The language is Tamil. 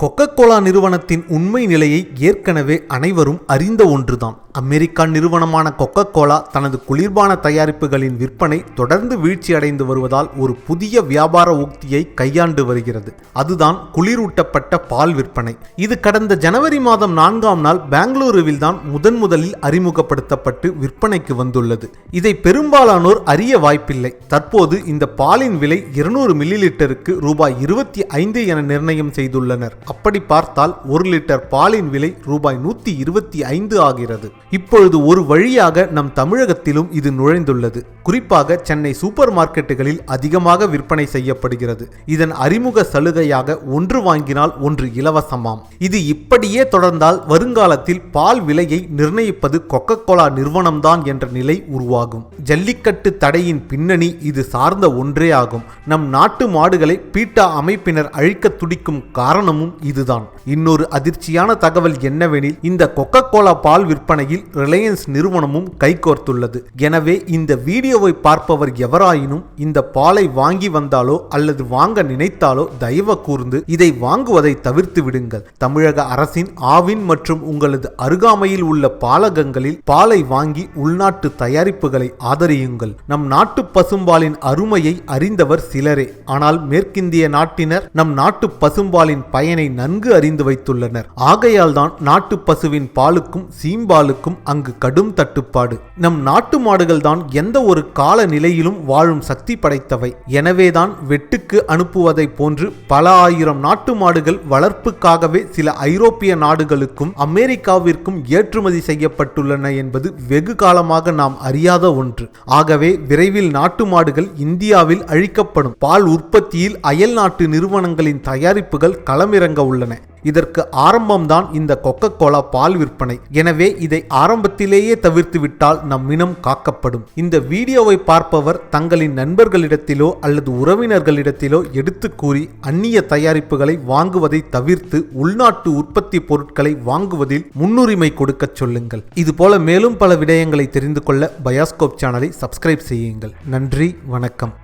கொக்கக்கோலா நிறுவனத்தின் உண்மை நிலையை ஏற்கனவே அனைவரும் அறிந்த ஒன்றுதான். அமெரிக்கா நிறுவனமான கொக்கோ கோலா தனது குளிர்பான தயாரிப்புகளின் விற்பனை தொடர்ந்து வீழ்ச்சியடைந்து வருவதால் ஒரு புதிய வியாபார உக்தியை கையாண்டு வருகிறது. அதுதான் குளிரூட்டப்பட்ட பால் விற்பனை. இது கடந்த ஜனவரி மாதம் நான்காம் நாள் பெங்களூருவில் தான் முதன் முதலில் அறிமுகப்படுத்தப்பட்டு விற்பனைக்கு வந்துள்ளது. இதை பெரும்பாலானோர் அறிய வாய்ப்பில்லை. தற்போது இந்த பாலின் விலை இருநூறு மில்லி லிட்டருக்கு ரூபாய் இருபத்தி ஐந்து என நிர்ணயம் செய்துள்ளனர். அப்படி பார்த்தால் ஒரு லிட்டர் பாலின் விலை ரூபாய் நூத்தி இருபத்தி ஐந்து ஆகிறது. இப்பொழுது ஒரு வழியாக நம் தமிழகத்திலும் இது நுழைந்துள்ளது. குறிப்பாக சென்னை சூப்பர் மார்க்கெட்டுகளில் அதிகமாக விற்பனை செய்யப்படுகிறது. இதன் அறிமுக சலுகையாக ஒன்று வாங்கினால் ஒன்று இலவசமாம். இது இப்படியே தொடர்ந்தால் வருங்காலத்தில் பால் விலையை நிர்ணயிப்பது கொக்கோ கோலா நிறுவனம்தான் என்ற நிலை உருவாகும். ஜல்லிக்கட்டு தடையின் பின்னணி இது சார்ந்த ஒன்றே ஆகும். நம் நாட்டு மாடுகளை பீட்டா அமைப்பினர் அழிக்க துடிக்கும் காரணமும் இதுதான். இன்னொரு அதிர்ச்சியான தகவல் என்னவெனில் இந்த கொக்கோ கோலா பால் விற்பனையில் ரிலையன்ஸ் நிறுவனமும் கைகோர்த்துள்ளது. எனவே இந்த வீடியோவை பார்ப்பவர் எவராயினும் இந்த பாலை வாங்கி வந்தாலோ அல்லது வாங்க நினைத்தாலோ தயவு கூர்ந்து இதை வாங்குவதை தவிர்த்து விடுங்கள். தமிழக அரசின் ஆவின் மற்றும் உங்களது அருகாமையில் உள்ள பாலகங்களில் பாலை வாங்கி உள்நாட்டு தயாரிப்புகளை ஆதரியுங்கள். நம் நாட்டு பசும்பாலின் அருமையை அறிந்தவர் சிலரே. ஆனால் மேற்கிந்திய நாட்டினர் நம் நாட்டு பசும்பாலின் பயனை நன்கு அறிந்து வைத்துள்ளனர். ஆகையால் தான் நாட்டு பசுவின் பாலுக்கும் சீம்பாலுக்கும் அங்கு கடும் தட்டுப்பாடு. நம் நாட்டு மாடுகள் தான் எந்த ஒரு கால நிலையிலும் வாழும் சக்தி படைத்தவை. எனவேதான் வெட்டுக்கு அனுப்புவதை போன்று பல ஆயிரம் நாட்டு மாடுகள் வளர்ப்புக்காகவே சில ஐரோப்பிய நாடுகளுக்கும் அமெரிக்காவிற்கும் ஏற்றுமதி செய்யப்பட்டுள்ளன என்பது வெகு காலமாக நாம் அறியாத ஒன்று. ஆகவே விரைவில் நாட்டு மாடுகள் இந்தியாவில் அழிக்கப்படும். பால் உற்பத்தியில் அயல் நாட்டு நிறுவனங்களின் தயாரிப்புகள் களமிறங்க உள்ளன. இதற்கு ஆரம்பம்தான் இந்த கொக்கோ கோலா பால் விற்பனை. எனவே இதை ஆரம்பத்திலேயே தவிர்த்து விட்டால் நம் இனம் காக்கப்படும். இந்த வீடியோவை பார்ப்பவர் தங்களின் நண்பர்களிடத்திலோ அல்லது உறவினர்களிடத்திலோ எடுத்து கூறி அந்நிய தயாரிப்புகளை வாங்குவதை தவிர்த்து உள்நாட்டு உற்பத்தி பொருட்களை வாங்குவதில் முன்னுரிமை கொடுக்கச் சொல்லுங்கள். இதுபோல மேலும் பல விடயங்களை தெரிந்து கொள்ள பயாஸ்கோப் சேனலை சப்ஸ்கிரைப் செய்யுங்கள். நன்றி வணக்கம்.